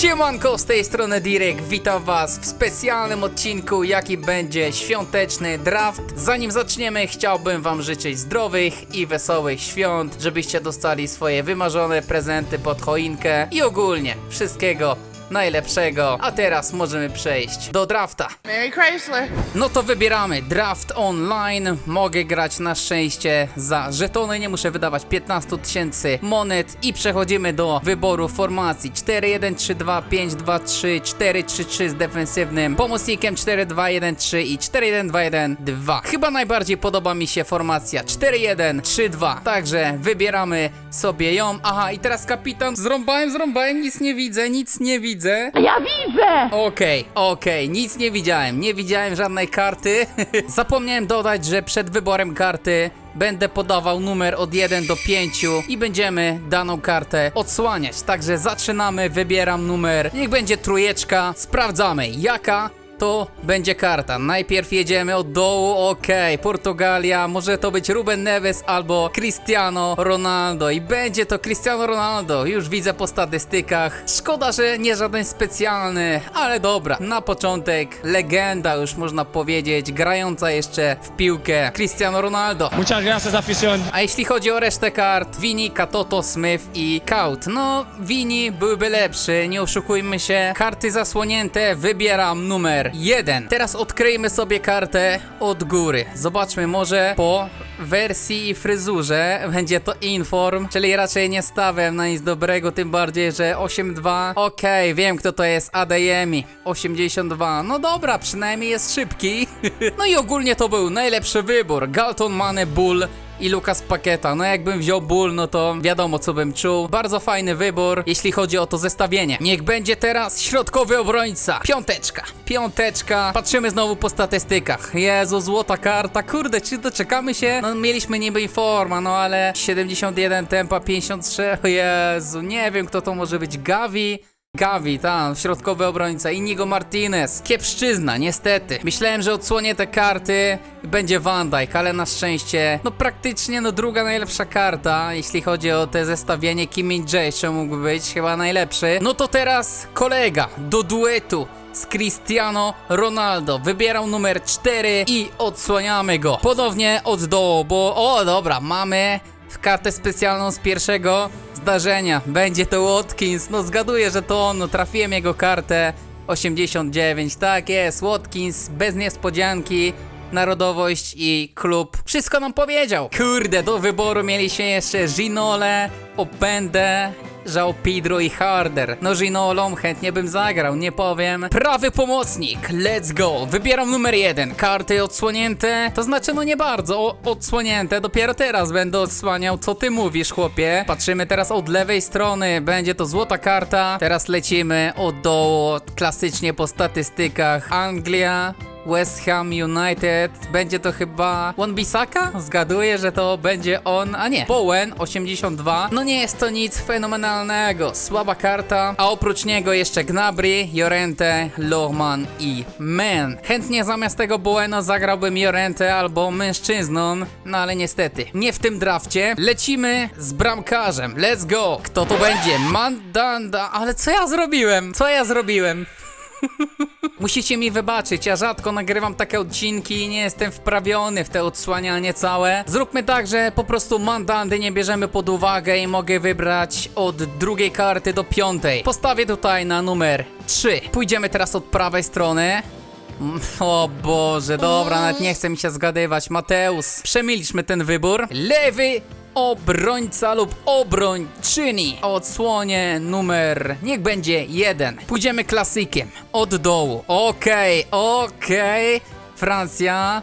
Siemanko, z tej strony Direk, witam was w specjalnym odcinku, jaki będzie świąteczny draft. Zanim zaczniemy, chciałbym wam życzyć zdrowych i wesołych świąt, żebyście dostali swoje wymarzone prezenty pod choinkę i ogólnie wszystkiego najlepszego. A teraz możemy przejść do drafta. Mary Chrysler. No to wybieramy draft online. Mogę grać na szczęście za żetony, nie muszę wydawać 15 tysięcy monet i przechodzimy do wyboru formacji 4-1-3-2, 5-2-3, 4-3-3 z defensywnym pomocnikiem 4-2-1-3 i 4-1-2-1-2. Chyba najbardziej podoba mi się formacja 4-1-3-2, także wybieramy sobie ją. Aha, i teraz kapitan. Zrąbałem, zrąbałem, nic nie widzę, nic nie widzę. Ja widzę! Okej, okej, nic nie widziałem, nie widziałem żadnej karty. Zapomniałem dodać, że przed wyborem karty będę podawał numer od 1 do 5 i będziemy daną kartę odsłaniać. Także zaczynamy, wybieram numer. Niech będzie trójeczka, sprawdzamy jaka to będzie karta. Najpierw jedziemy od dołu, okej, Portugalia, może to być Ruben Neves albo Cristiano Ronaldo i będzie to Cristiano Ronaldo, już widzę po statystykach. Szkoda, że nie żaden specjalny, ale dobra, na początek legenda już można powiedzieć, grająca jeszcze w piłkę Cristiano Ronaldo. Muchas gracias, afición. A jeśli chodzi o resztę kart, Vini, Katoto, Smith i Kaut. No, Vini byłby lepszy, nie oszukujmy się. Karty zasłonięte, wybieram numer 1. Teraz odkryjmy sobie kartę od góry. Zobaczmy, może po wersji i fryzurze będzie to Inform, czyli raczej nie stawiam na nic dobrego, tym bardziej, że 8-2. Okej, wiem kto to jest, Adeyemi. 82. No dobra, przynajmniej jest szybki. no i ogólnie to był najlepszy wybór. Galton, Mane, Bull i Lukas Paketa. No jakbym wziął Bull, no to wiadomo co bym czuł. Bardzo fajny wybór, jeśli chodzi o to zestawienie. Niech będzie teraz środkowy obrońca. Piąteczka. Piąteczka. Patrzymy znowu po statystykach. Jezu, złota karta. Kurde, czy doczekamy się? No mieliśmy niby informa, no ale 71 tempa, 53. O Jezu, nie wiem kto to może być. Gavi. Gavi, tam, środkowy obrońca, Inigo Martinez. Kiepszczyzna, niestety. Myślałem, że odsłonię te karty będzie Van Dijk, ale na szczęście, no praktycznie, no druga najlepsza karta, jeśli chodzi o te zestawienie. Kim Min Jae jeszcze mógłby być, chyba najlepszy. No to teraz kolega do duetu z Cristiano Ronaldo. Wybierał numer 4 i odsłaniamy go. Ponownie od dołu, bo o dobra, mamy kartę specjalną z pierwszego zdarzenia. Będzie to Watkins. No zgaduję, że to on. Trafiłem jego kartę 89. Tak jest, Watkins bez niespodzianki. Narodowość i klub. Wszystko nam powiedział. Kurde, do wyboru mieliśmy jeszcze Ginole, Opende, Żał Pedro i Harder. No Ginolą chętnie bym zagrał, nie powiem. Prawy pomocnik, let's go. Wybieram numer jeden. Karty odsłonięte, to znaczy no nie bardzo o, odsłonięte. Dopiero teraz będę odsłaniał, co ty mówisz, chłopie. Patrzymy teraz od lewej strony, będzie to złota karta. Teraz lecimy od dołu, klasycznie po statystykach. Anglia, West Ham United. Będzie to chyba Wan-Bissaka? Zgaduję, że to będzie on, a nie. Bowen 82. No nie jest to nic fenomenalnego. Słaba karta. A oprócz niego jeszcze Gnabry, Jorente, Lohman i Men. Chętnie zamiast tego Bowena zagrałbym Jorente albo mężczyzną, no ale niestety nie w tym drafcie. Lecimy z bramkarzem. Let's go. Kto to będzie? Mandanda. Ale co ja zrobiłem? Co ja zrobiłem? Musicie mi wybaczyć, ja rzadko nagrywam takie odcinki i nie jestem wprawiony w te odsłanianie całe. Zróbmy tak, że po prostu mandandy nie bierzemy pod uwagę i mogę wybrać od drugiej karty do piątej. Postawię tutaj na numer 3. Pójdziemy teraz od prawej strony. Mm, O Boże, dobra, nawet nie chce mi się zgadywać. Mateusz, przemilczmy ten wybór. Lewy obrońca lub obrończyni. Odsłonie numer, niech będzie jeden. Pójdziemy klasykiem, od dołu. Okej, okej. Francja,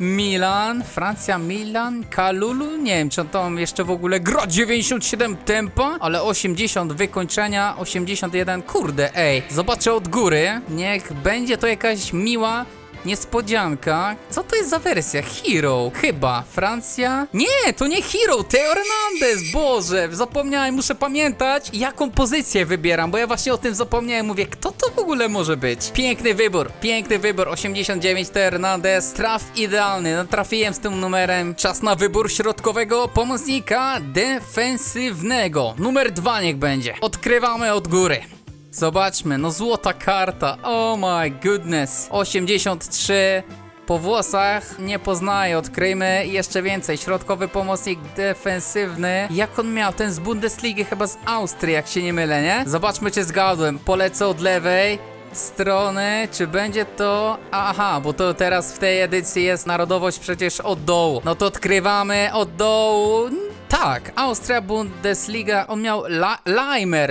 Milan, Francja, Milan, Kalulu, nie wiem czy on tam jeszcze w ogóle gra 97 tempa, ale 80 wykończenia, 81, kurde, ej, zobaczę od góry, niech będzie to jakaś miła Niespodzianka. Co to jest za wersja? Hero. Chyba. Francja? Nie, to nie Hero. Teo Hernandez. Boże, zapomniałem. Muszę pamiętać, jaką pozycję wybieram, bo ja właśnie o tym zapomniałem. Mówię, kto to w ogóle może być? Piękny wybór. Piękny wybór. 89 Teo Hernandez. Traf idealny. No trafiłem z tym numerem. Czas na wybór środkowego pomocnika defensywnego. Numer dwa niech będzie. Odkrywamy od góry. Zobaczmy, no złota karta. Oh my goodness. 83. Po włosach nie poznaję, odkryjmy jeszcze więcej. Środkowy pomocnik defensywny. Jak on miał? Ten z Bundesligi chyba z Austrii, jak się nie mylę, nie? Zobaczmy, czy zgadłem. Polecę od lewej strony, czy będzie to... Aha, bo to teraz w tej edycji jest narodowość przecież od dołu. No to odkrywamy od dołu. Tak, Austria Bundesliga, on miał La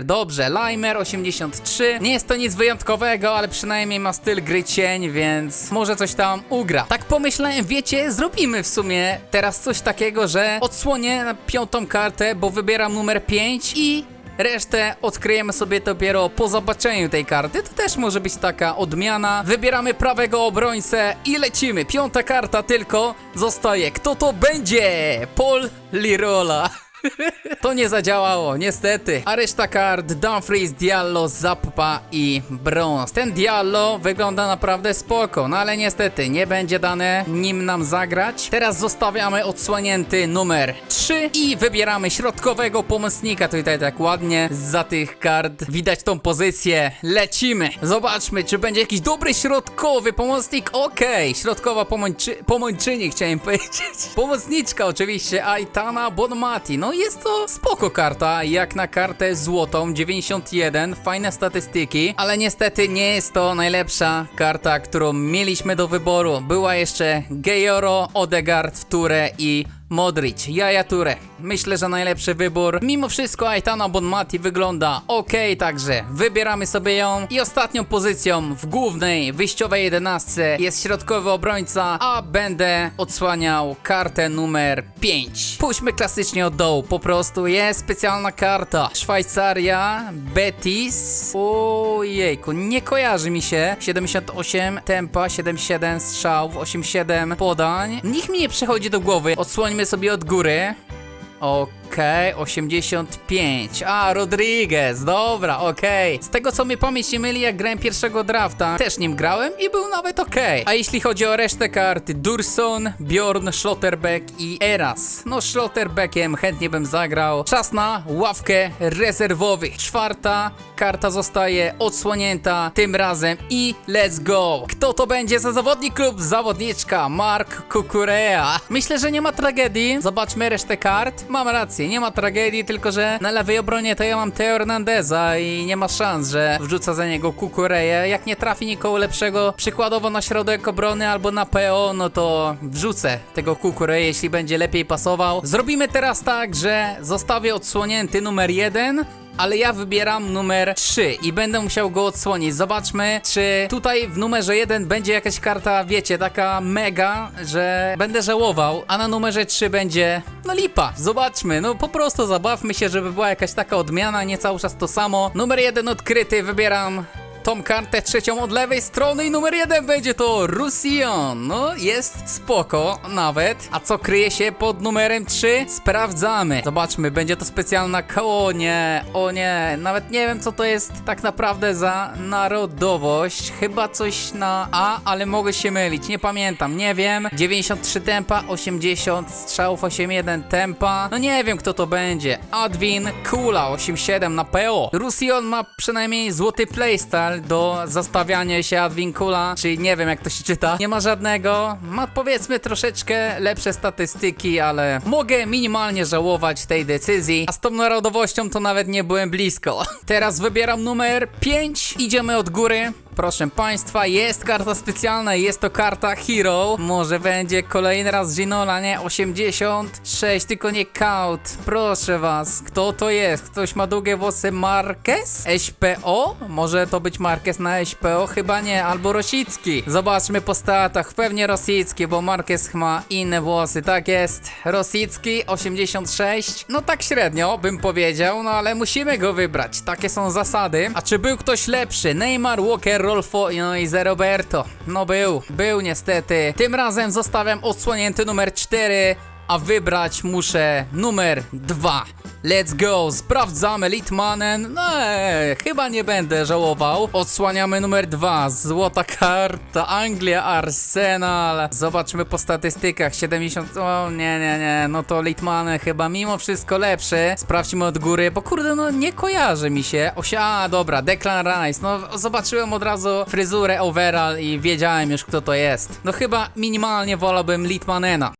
dobrze, Leimer 83. Nie jest to nic wyjątkowego, ale przynajmniej ma styl gry cień, więc może coś tam ugra. Tak pomyślałem, wiecie, zrobimy w sumie teraz coś takiego, że odsłonię piątą kartę, bo wybieram numer 5 i Resztę odkryjemy sobie dopiero po zobaczeniu tej karty. To też może być taka odmiana. Wybieramy prawego obrońcę i lecimy. Piąta karta tylko zostaje. Kto to będzie? Paul Lirola. To nie zadziałało, niestety. A reszta kart Dumfries, Diallo, Zappa i Bronze. Ten Diallo wygląda naprawdę spoko, no ale niestety nie będzie dane nim nam zagrać. Teraz zostawiamy odsłonięty numer 3 i wybieramy środkowego pomocnika. Tutaj tak ładnie za tych kart widać tą pozycję. Lecimy. Zobaczmy, czy będzie jakiś dobry środkowy pomocnik. Okej, środkowa pomończy pomończyni chciałem powiedzieć. Pomocniczka oczywiście, Aitana Bonmati. No jest to spoko karta, jak na kartę złotą, 91, fajne statystyki, ale niestety nie jest to najlepsza karta, którą mieliśmy do wyboru. Była jeszcze Gejoro, Odegaard, Ture i Modric, Jaja Ture. Myślę, że najlepszy wybór. Mimo wszystko Aitana Bonmati wygląda ok, także wybieramy sobie ją. I ostatnią pozycją w głównej, wyjściowej jedenastce jest środkowy obrońca, a będę odsłaniał kartę numer 5. Pójdźmy klasycznie od dołu, po prostu jest specjalna karta. Szwajcaria, Betis. Ojejku, nie kojarzy mi się. 78 tempa, 77 strzałów, 87 podań. Nikt mi nie przychodzi do głowy. Odsłońmy sobie od góry. Okej, 85. A, Rodriguez, dobra, okej. Z tego co mi pamięć nie myli, jak grałem pierwszego drafta, też nim grałem i był nawet okej. A jeśli chodzi o resztę karty, Durson, Bjorn, Schlotterbeck i Eras. No, Schlotterbeckiem chętnie bym zagrał. Czas na ławkę rezerwowych. Czwarta karta zostaje odsłonięta tym razem i let's go. Kto to będzie za zawodnik lub zawodniczka? Mark Kukurea. Myślę, że nie ma tragedii. Zobaczmy resztę kart. Mam rację, nie ma tragedii, tylko że na lewej obronie to ja mam Teo Hernandeza i nie ma szans, że wrzuca za niego Kukureję. Jak nie trafi nikogo lepszego, przykładowo na środek obrony albo na PO, no to wrzucę tego Kukureję, jeśli będzie lepiej pasował. Zrobimy teraz tak, że zostawię odsłonięty numer jeden ale ja wybieram numer 3 i będę musiał go odsłonić. Zobaczmy, czy tutaj w numerze 1 będzie jakaś karta, wiecie, taka mega, że będę żałował, a na numerze 3 będzie, no lipa. Zobaczmy, no po prostu zabawmy się, żeby była jakaś taka odmiana, nie cały czas to samo. Numer 1 odkryty, wybieram tą kartę trzecią od lewej strony i numer jeden będzie to Rusion. No, jest spoko nawet. A co kryje się pod numerem 3? Sprawdzamy. Zobaczmy, będzie to specjalna... O nie, o nie, nawet nie wiem co to jest tak naprawdę za narodowość. Chyba coś na A, ale mogę się mylić, nie pamiętam, nie wiem. 93 tempa, 80 strzałów, 81 tempa. No nie wiem kto to będzie. Adwin Kula, 87 na PO. Rusion ma przynajmniej złoty playstyle do zastawiania się Adwinkula, czyli nie wiem jak to się czyta. Nie ma żadnego. Ma powiedzmy troszeczkę lepsze statystyki, ale mogę minimalnie żałować tej decyzji. A z tą narodowością to nawet nie byłem blisko. Teraz wybieram numer 5. Idziemy od góry. Proszę Państwa, jest karta specjalna, jest to karta Hero. Może będzie kolejny raz Ginola, nie? 86, tylko nie Kaut. Proszę Was, kto to jest? Ktoś ma długie włosy Marquez? SPO? Może to być Marquez na SPO? Chyba nie, albo Rosicki. Zobaczmy po statach, pewnie Rosicki, bo Marquez ma inne włosy. Tak jest, Rosicki 86. No tak średnio bym powiedział, no ale musimy go wybrać. Takie są zasady. A czy był ktoś lepszy? Neymar, Walker, Rolfo no i Ze Roberto. No był, był niestety. Tym razem zostawiam odsłonięty numer 4 a wybrać muszę numer dwa. Let's go, sprawdzamy Litmanen. No, ee, chyba nie będę żałował. Odsłaniamy numer dwa. Złota karta, Anglia, Arsenal. Zobaczmy po statystykach. 70. O, nie, nie, nie. No to Litmanen chyba mimo wszystko lepszy. Sprawdźmy od góry, bo kurde, no nie kojarzy mi się. Osia, a, dobra, Declan Rice. No, zobaczyłem od razu fryzurę overall i wiedziałem już, kto to jest. No chyba minimalnie wolałbym Litmanena.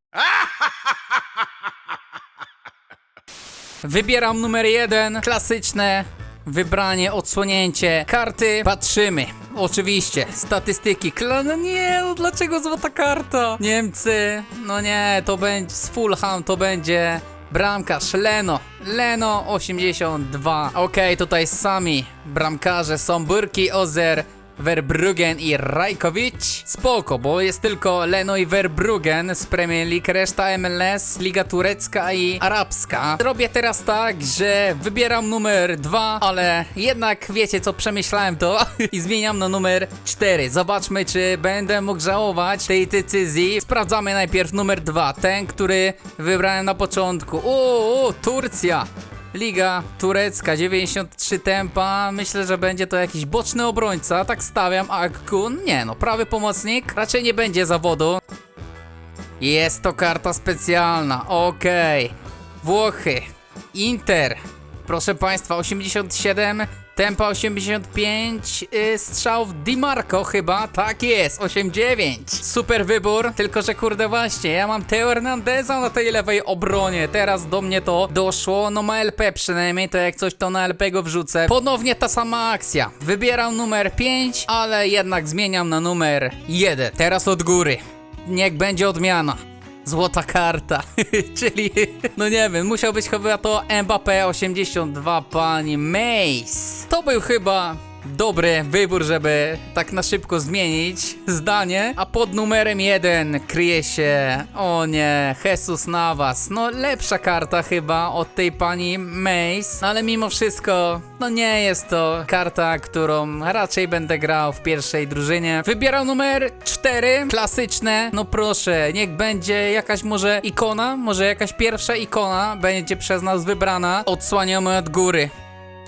Wybieram numer jeden, klasyczne wybranie, odsłonięcie karty, patrzymy. Oczywiście, statystyki, Kla no nie, no dlaczego złota karta? Niemcy, no nie, to będzie, z Fulham to będzie bramkarz Leno, Leno 82. Okej, tutaj sami bramkarze są Burki, Ozer, Verbruggen i Rajkovic. Spoko, bo jest tylko Leno i Verbruggen z Premier League, reszta MLS, Liga Turecka i Arabska. Robię teraz tak, że wybieram numer 2, ale jednak wiecie co, przemyślałem to i zmieniam na numer 4. Zobaczmy, czy będę mógł żałować tej decyzji. Sprawdzamy najpierw numer 2, ten, który wybrałem na początku. O, Turcja! Liga turecka, 93 tempa. Myślę, że będzie to jakiś boczny obrońca. Tak stawiam. Akkun. Nie no, prawy pomocnik. Raczej nie będzie zawodu. Jest to karta specjalna. Okej. Włochy. Inter. Proszę Państwa, 87. Tempa 85, yy, strzał w Di Marco chyba, tak jest, 8-9. Super wybór, tylko że kurde właśnie, ja mam Teo Hernandeza na tej lewej obronie, teraz do mnie to doszło, no ma LP przynajmniej, to jak coś to na LP go wrzucę. Ponownie ta sama akcja, wybieram numer 5, ale jednak zmieniam na numer 1. Teraz od góry, niech będzie odmiana. Złota karta, czyli, no nie wiem, musiał być chyba to Mbappé 82 pani Mace. To był chyba dobry wybór, żeby tak na szybko zmienić zdanie. A pod numerem 1 kryje się, o nie, Jesus Navas. No lepsza karta chyba od tej pani Mace, ale mimo wszystko, no nie jest to karta, którą raczej będę grał w pierwszej drużynie. Wybieram numer 4, klasyczne. No proszę, niech będzie jakaś może ikona, może jakaś pierwsza ikona będzie przez nas wybrana. Odsłaniamy od góry.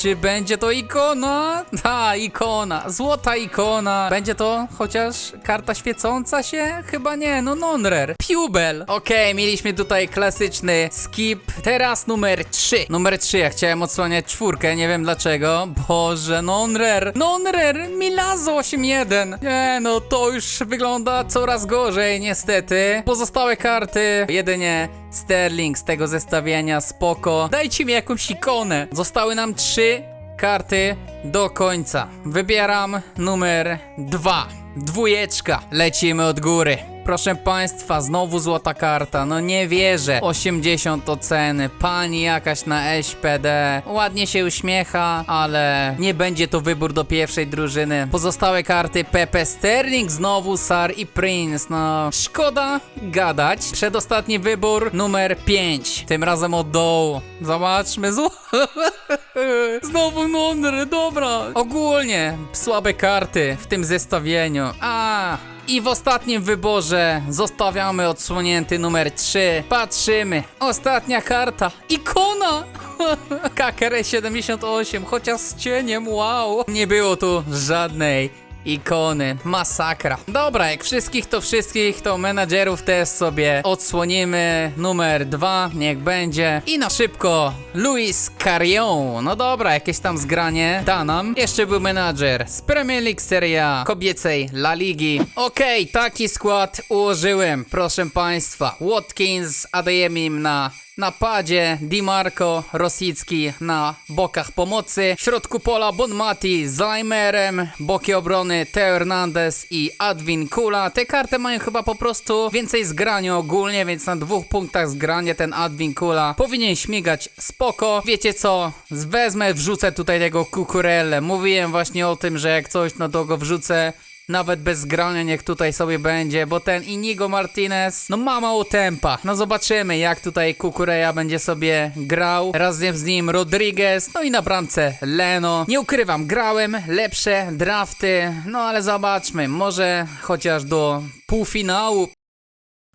Czy będzie to ikona? Ta, ikona. Złota ikona. Będzie to chociaż karta świecąca się? Chyba nie, no non-rare. Pubel. Okej, mieliśmy tutaj klasyczny skip. Teraz numer 3. Numer 3, ja chciałem odsłaniać czwórkę, nie wiem dlaczego. Boże, non-rare. Non-rare, Milazo 8.1. Nie, no to już wygląda coraz gorzej, niestety. Pozostałe karty, jedynie Sterling z tego zestawienia, spoko. Dajcie mi jakąś ikonę. Zostały nam trzy karty do końca. Wybieram numer dwa. Dwójeczka. Lecimy od góry. Proszę Państwa, znowu złota karta. No nie wierzę. 80 oceny. Pani jakaś na SPD. Ładnie się uśmiecha, ale nie będzie to wybór do pierwszej drużyny. Pozostałe karty Pepe Sterling, znowu Sar i Prince. No szkoda gadać. Przedostatni wybór numer 5. Tym razem od dołu. Zobaczmy. Zło... Znowu Nonry, dobra. Ogólnie słabe karty w tym zestawieniu. A. I w ostatnim wyborze zostawiamy odsłonięty numer 3. Patrzymy. Ostatnia karta. Ikona! KKR 78, chociaż z cieniem, wow. Nie było tu żadnej ikony. Masakra. Dobra, jak wszystkich to wszystkich, to menadżerów też sobie odsłonimy. Numer dwa, niech będzie. I na szybko Luis Carrion. No dobra, jakieś tam zgranie da nam. Jeszcze był menadżer z Premier League Serie A, kobiecej La Ligi. Okej, taki skład ułożyłem, proszę państwa. Watkins, Adeyemim na napadzie, Di Marco, Rosicki na bokach pomocy, w środku pola Bonmati z Leimerem, boki obrony Teo Hernandez i Adwin Kula. Te karty mają chyba po prostu więcej zgrania ogólnie, więc na dwóch punktach zgranie ten Adwin Kula powinien śmigać spoko. Wiecie co? Wezmę, wrzucę tutaj tego kukurelle. Mówiłem właśnie o tym, że jak coś, no to go wrzucę nawet bez grania niech tutaj sobie będzie, bo ten Inigo Martinez, no ma mało tempa. No zobaczymy jak tutaj Kukureja będzie sobie grał. Razem z nim Rodriguez, no i na bramce Leno. Nie ukrywam, grałem lepsze drafty, no ale zobaczmy, może chociaż do półfinału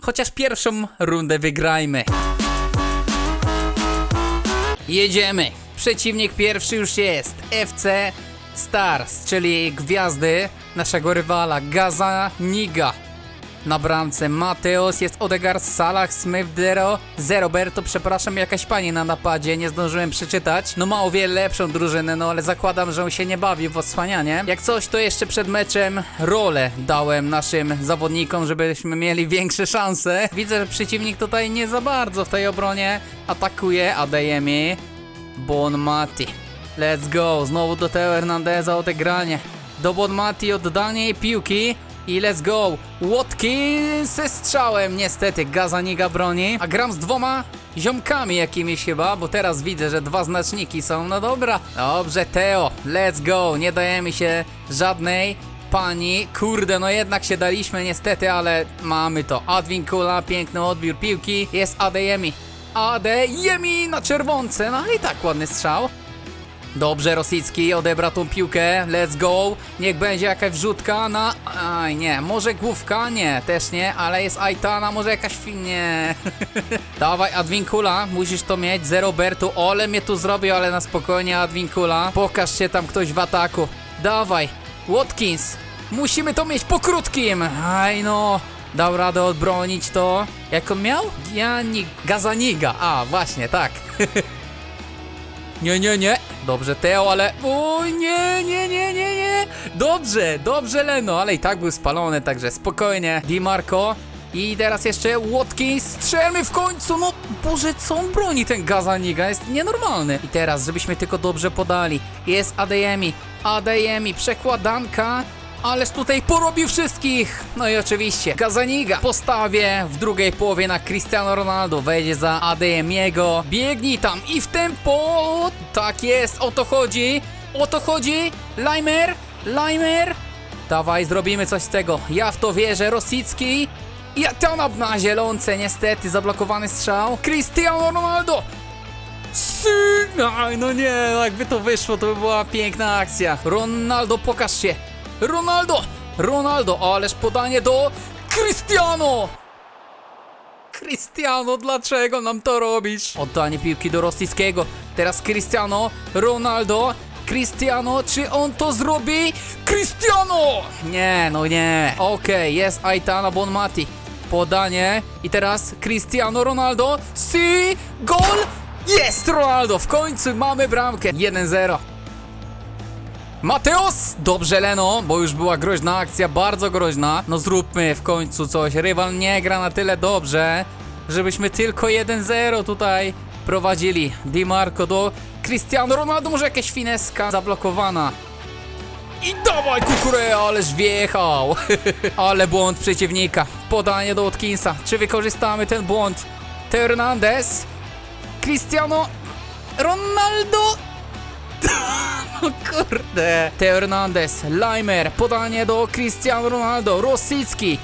Chociaż pierwszą rundę wygrajmy. Jedziemy. Przeciwnik pierwszy już jest. FC Stars, czyli gwiazdy naszego rywala Gaza Niga. Na bramce Mateos, jest Odegaard, Salah, Smith, Dero, Zeroberto, przepraszam, jakaś pani na napadzie, nie zdążyłem przeczytać. No ma o wiele lepszą drużynę, no ale zakładam, że on się nie bawi w odsłanianie. Jak coś, to jeszcze przed meczem rolę dałem naszym zawodnikom, żebyśmy mieli większe szanse. Widzę, że przeciwnik tutaj nie za bardzo w tej obronie atakuje, a daje mi Bonmati. Let's go, znowu do Teo Hernandeza odegranie. Do Bonmati oddanie piłki i let's go. Watkins ze strzałem, niestety Gazaniga broni. A gram z dwoma ziomkami jakimiś chyba, bo teraz widzę, że dwa znaczniki są. No dobra, dobrze Teo, let's go. Nie dajemy się żadnej pani. Kurde, no jednak się daliśmy niestety, ale mamy to. Adwinkula, piękny odbiór piłki. Jest Adeyemi. Adeyemi na czerwonce, no i tak ładny strzał. Dobrze, Rosicki odebra tą piłkę. Let's go. Niech będzie jakaś wrzutka na. Aj, nie. Może główka? Nie, też nie, ale jest Aitana, może jakaś. Nie. Dawaj, Adwinkula, musisz to mieć. Zero Bertu. Ole mnie tu zrobił, ale na spokojnie, Adwinkula. Pokaż się tam ktoś w ataku. Dawaj, Watkins. Musimy to mieć po krótkim. Aj, no. Dał radę odbronić to. Jak on miał? Janik. Gazaniga. A, właśnie, tak. Nie, nie, nie. Dobrze, Teo, ale. Oj, nie, nie, nie, nie, nie. Dobrze, dobrze, Leno, ale i tak był spalony, także spokojnie. Di Marco. I teraz jeszcze Watkins. Strzelmy w końcu. No, Boże, co on broni, ten Gazaniga? Jest nienormalny. I teraz, żebyśmy tylko dobrze podali. Jest Adeyemi. Adeyemi, przekładanka. Ależ tutaj porobił wszystkich! No i oczywiście Gazaniga postawię w drugiej połowie na Cristiano Ronaldo. Wejdzie za Adeyemiego. Biegnij tam i w tempo! Tak jest, o to chodzi! O to chodzi! Limer! Limer! Dawaj, zrobimy coś z tego. Ja w to wierzę. Rosicki. I Atana na zielonce, niestety. Zablokowany strzał. Cristiano Ronaldo! Sy! Aj, no nie, no jakby to wyszło, to by była piękna akcja. Ronaldo, pokaż się! Ronaldo! Ronaldo, ależ podanie do Cristiano! Cristiano, dlaczego nam to robisz? Oddanie piłki do Rosyjskiego. Teraz Cristiano, Ronaldo. Cristiano, czy on to zrobi? Cristiano! Nie, no nie. Okej, jest Aitana Bonmati. Podanie i teraz Cristiano Ronaldo. Si, gol! Jest Ronaldo! W końcu mamy bramkę. 1-0. Mateos! Dobrze, Leno, bo już była groźna akcja, bardzo groźna. No zróbmy w końcu coś. Rywal nie gra na tyle dobrze, żebyśmy tylko 1-0 tutaj prowadzili. Di Marco do Cristiano Ronaldo, może jakaś fineska zablokowana. I dawaj kukurę, ależ wjechał. Ale błąd przeciwnika. Podanie do Watkinsa. Czy wykorzystamy ten błąd? Hernandez. Cristiano Ronaldo. O kurde. Teo Hernandez, Limer, podanie do Cristiano Ronaldo, Rosicki.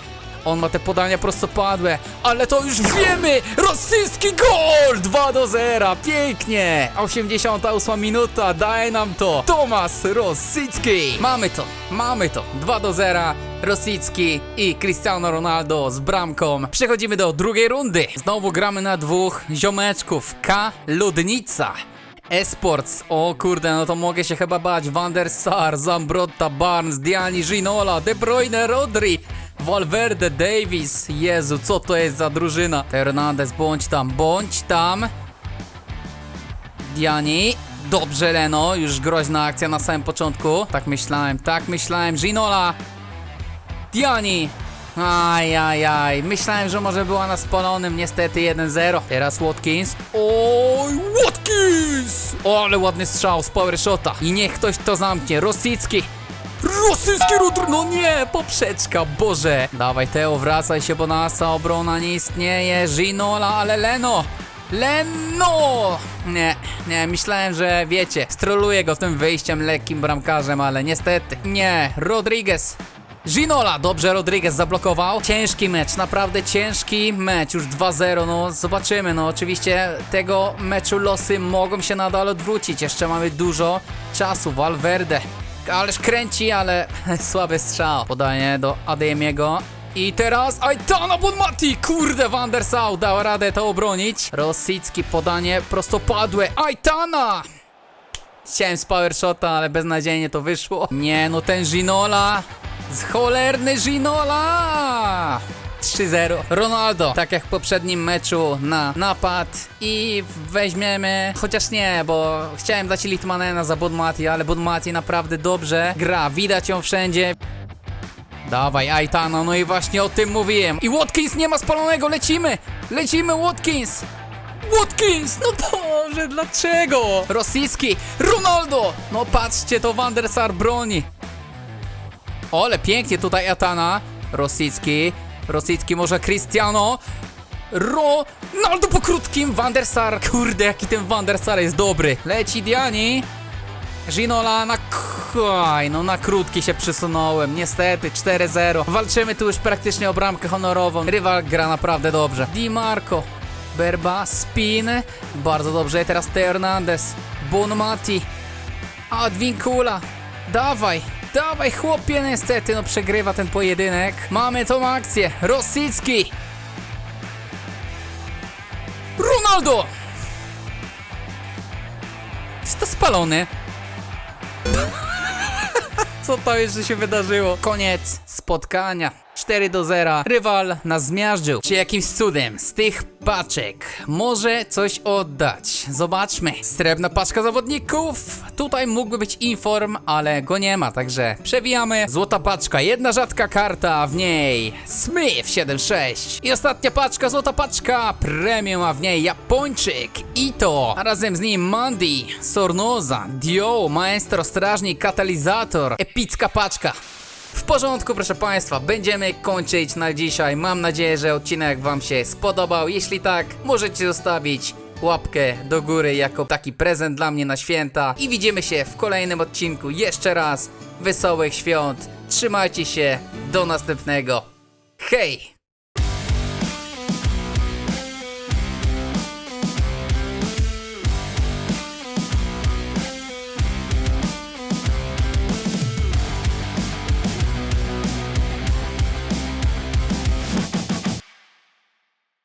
On ma te podania prostopadłe, ale to już wiemy! Rosyjski gol! 2 do 0, pięknie! 88 minuta, daj nam to! Tomasz Rosicki! Mamy to, mamy to! 2 do 0, Rosicki i Cristiano Ronaldo z bramką. Przechodzimy do drugiej rundy. Znowu gramy na dwóch ziomeczków. K. Ludnica. Esports, o kurde, no to mogę się chyba bać. Van der Sar, Zambrotta, Barnes, Diani, Ginola, De Bruyne, Rodri, Valverde, Davis. Jezu, co to jest za drużyna? Hernandez, bądź tam, bądź tam. Diani. Dobrze, Leno, już groźna akcja na samym początku. Tak myślałem, tak myślałem. Ginola. Diani. Aj, aj, aj. Myślałem, że może była na spalonym, niestety 1-0. Teraz Watkins. Oj, Watkins! O, ale ładny strzał z power shota. I niech ktoś to zamknie. Rosicki. Rosyjski rudr, no nie, poprzeczka, Boże. Dawaj Teo, wracaj się, bo nasza obrona nie istnieje. Ginola, ale Leno. Leno! Nie, nie, myślałem, że wiecie, stroluję go tym wyjściem lekkim bramkarzem, ale niestety nie. Rodriguez. Ginola, dobrze Rodriguez zablokował. Ciężki mecz, naprawdę ciężki mecz, już 2-0, no zobaczymy, no oczywiście tego meczu losy mogą się nadal odwrócić, jeszcze mamy dużo czasu, Valverde. Ależ kręci, ale słaby strzał. Podanie do Adeyemiego. I teraz Aitana Bonmati! Kurde, Van der Sau dał radę to obronić. Rosicki podanie prostopadłe. Aitana! Chciałem z power shota, ale beznadziejnie to wyszło. Nie, no ten Ginola. Z cholerny Ginola! 3-0. Ronaldo, tak jak w poprzednim meczu na napad i weźmiemy, chociaż nie, bo chciałem dać Litmanena za Bonmati, ale Bonmati naprawdę dobrze gra, widać ją wszędzie. Dawaj, Aitana, no i właśnie o tym mówiłem. I Watkins nie ma spalonego, lecimy! Lecimy, Watkins! Watkins! No Boże, dlaczego? Rosyjski, Ronaldo! No patrzcie, to Van der Sar broni. Ole, pięknie tutaj Atana. Rosyjski, Rosyjski może Cristiano. Ronaldo po krótkim, Van der Sar. Kurde, jaki ten Van der Sar jest dobry. Leci Diani. Ginola na Aj, no na krótki się przysunąłem, niestety 4-0. Walczymy tu już praktycznie o bramkę honorową. Rywal gra naprawdę dobrze. Di Marco, Berba, Spin, bardzo dobrze. Teraz Teo Hernandez, Bonmati, Adwincula, dawaj, dawaj chłopie, niestety no przegrywa ten pojedynek. Mamy tą akcję, Rosicki, Ronaldo! Jest to spalony. Co to jeszcze się wydarzyło? Koniec spotkania. 4 do 0. Rywal nas zmiażdżył. Czy jakimś cudem z tych paczek może coś oddać? Zobaczmy. Srebrna paczka zawodników. Tutaj mógłby być inform, ale go nie ma, także przewijamy. Złota paczka, jedna rzadka karta, w niej Smith 76. I ostatnia paczka, złota paczka premium, a w niej Japończyk Ito, a razem z nim Mandy, Sornoza, Dio, Maestro, Strażnik, Katalizator, epicka paczka. W porządku, proszę Państwa, będziemy kończyć na dzisiaj. Mam nadzieję, że odcinek Wam się spodobał. Jeśli tak, możecie zostawić łapkę do góry jako taki prezent dla mnie na święta. I widzimy się w kolejnym odcinku. Jeszcze raz wesołych świąt. Trzymajcie się. Do następnego. Hej!